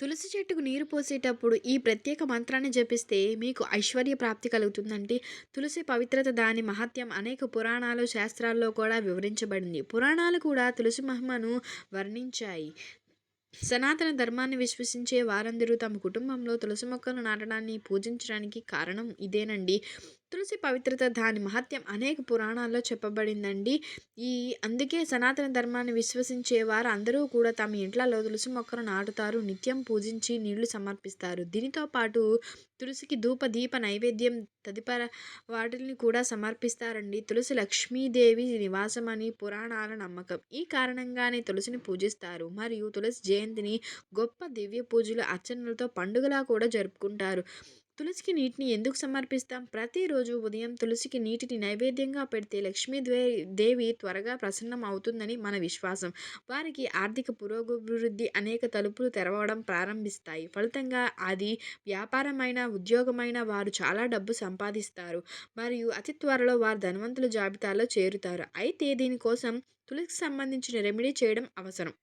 తులసి చెట్టుకు నీరు పోసేటప్పుడు ఈ ప్రత్యేక మంత్రాన్ని జపిస్తే మీకు ఐశ్వర్య ప్రాప్తి కలుగుతుందండి తులసి పవిత్రత దాని మహత్యం అనేక పురాణాలు శాస్త్రాల్లో కూడా వివరించబడింది. పురాణాలు కూడా తులసి మహిమను వర్ణించాయి. సనాతన ధర్మాన్ని విశ్వసించే వారందరూ తమ కుటుంబంలో తులసి మొక్కలు నాటడాన్ని పూజించడానికి కారణం ఇదేనండి. తులసి పవిత్రత దాని మహత్యం అనేక పురాణాల్లో చెప్పబడిందండి. ఈ అందుకే సనాతన ధర్మాన్ని విశ్వసించే వారు అందరూ కూడా తమ ఇంట్లలో తులసి మొక్కలు నాటుతారు నిత్యం పూజించి నీళ్ళు సమర్పిస్తారు. దీనితో పాటు తులసికి ధూప దీప నైవేద్యం తదితర వాటిని కూడా సమర్పిస్తారండి. తులసి లక్ష్మీదేవి నివాసమని పురాణాల నమ్మకం. ఈ కారణంగానే తులసిని పూజిస్తారు. మరియు తులసి జయంతిని గొప్ప దివ్య పూజలు అర్చనలతో పండుగలా కూడా జరుపుకుంటారు. తులసికి నీటిని ఎందుకు సమర్పిస్తాం? ప్రతిరోజు ఉదయం తులసికి నీటిని నైవేద్యంగా పెడితే లక్ష్మీ దేవి త్వరగా ప్రసన్నం అవుతుందని మన విశ్వాసం. వారికి ఆర్థిక పురోభివృద్ధి అనేక తలుపులు తెరవడం ప్రారంభిస్తాయి. ఫలితంగా అది వ్యాపారమైన ఉద్యోగమైన వారు చాలా డబ్బు సంపాదిస్తారు. మరియు అతి త్వరలో వారు ధనవంతుల జాబితాలో చేరుతారు. అయితే దీనికోసం తులసికి సంబంధించిన రెమెడీ చేయడం అవసరం.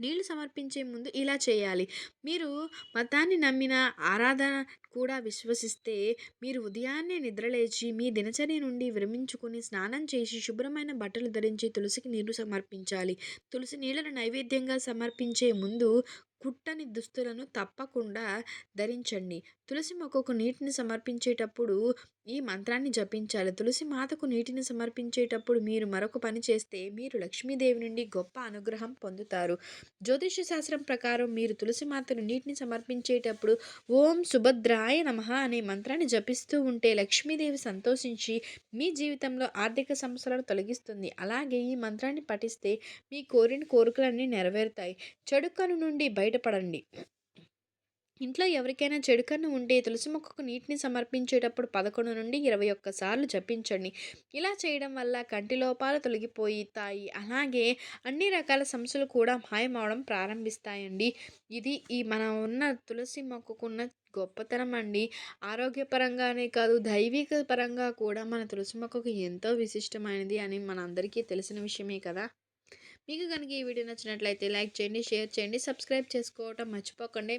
నీళ్ళు సమర్పించే ముందు ఇలా చేయాలి. మీరు మతాన్ని నమ్మిన ఆరాధన కూడా విశ్వసిస్తే మీరు ఉదయాన్నే నిద్రలేచి మీ దినచర్య నుండి విరమించుకుని స్నానం చేసి శుభ్రమైన బట్టలు ధరించి తులసికి నీరు సమర్పించాలి. తులసి నీళ్ళను నైవేద్యంగా సమర్పించే ముందు కుట్టని దుస్తులను తప్పకుండా ధరించండి. తులసి మొక్కకు నీటిని సమర్పించేటప్పుడు ఈ మంత్రాన్ని జపించాలి. తులసి మాతకు నీటిని సమర్పించేటప్పుడు మీరు మరొక పని చేస్తే మీరు లక్ష్మీదేవి నుండి గొప్ప అనుగ్రహం పొందుతారు. జ్యోతిష శాస్త్రం ప్రకారం మీరు తులసి మాతను నీటిని సమర్పించేటప్పుడు ఓం సుభద్రాయ నమ అనే మంత్రాన్ని జపిస్తూ ఉంటే లక్ష్మీదేవి సంతోషించి మీ జీవితంలో ఆర్థిక సమస్యలను తొలగిస్తుంది. అలాగే ఈ మంత్రాన్ని పఠిస్తే మీ కోరిన కోరికలన్నీ నెరవేరుతాయి. చెడుకను నుండి బయటపడండి. ఇంట్లో ఎవరికైనా చెడు కన్ను ఉంటే తులసి మొక్కకు నీటిని సమర్పించేటప్పుడు పదకొండు నుండి ఇరవై ఒక్కసార్లు జపించండి. ఇలా చేయడం వల్ల కంటి లోపాలు తొలగిపోతాయి అలాగే అన్ని రకాల సమస్యలు కూడా మాయమవడం ప్రారంభిస్తాయండి. ఇది ఈ మనం ఉన్న తులసి మొక్కకున్న గొప్పతనం అండి. ఆరోగ్యపరంగానే కాదు దైవిక పరంగా కూడా మన తులసి మొక్కకు ఎంతో విశిష్టమైనది అని మన అందరికీ తెలిసిన విషయమే కదా. మీకు కనుక ఈ వీడియో నచ్చినట్లయితే లైక్ చేయండి షేర్ చేయండి సబ్స్క్రైబ్ చేసుకోవటం మర్చిపోకండి.